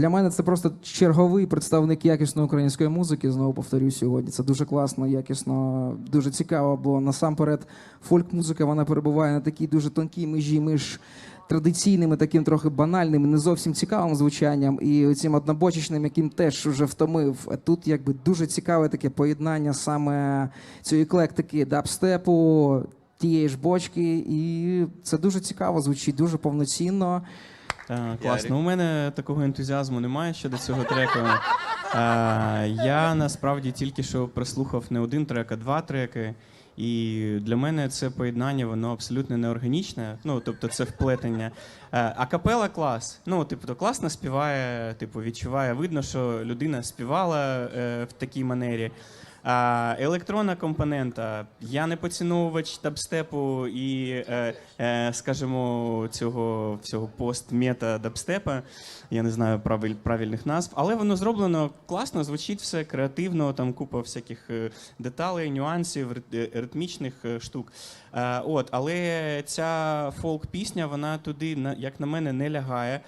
Для мене це просто черговий представник якісної української музики. Знову повторюю сьогодні. Це дуже класно, якісно, дуже цікаво, бо насамперед фольк-музика вона перебуває на такій дуже тонкій межі між традиційним і таким трохи банальним, не зовсім цікавим звучанням, і цим однобочечним, яким теж вже втомив. Тут якби дуже цікаве таке поєднання саме цієї еклектики дабстепу, тієї ж бочки, і це дуже цікаво звучить, дуже повноцінно. Так, класно. У мене такого ентузіазму немає щодо цього треку. Е, я насправді тільки що прослухав не один трек, а два треки. І для мене це поєднання, воно абсолютно неорганічне. Ну, тобто, це вплетення. Е, А капела клас. Ну, типу, класно співає, типу, відчуває. Видно, що людина співала е, в такій манері. А електронна компонента. Я не поціновувач дабстепу і, е, скажімо, цього всього пост-мета дабстепа. Я не знаю правиль, правильних назв, але воно зроблено класно, звучить все креативно, там купа всяких деталей, нюансів, ритмічних е, штук. Е, от, але ця фолк-пісня, вона туди, як на мене, не лягає.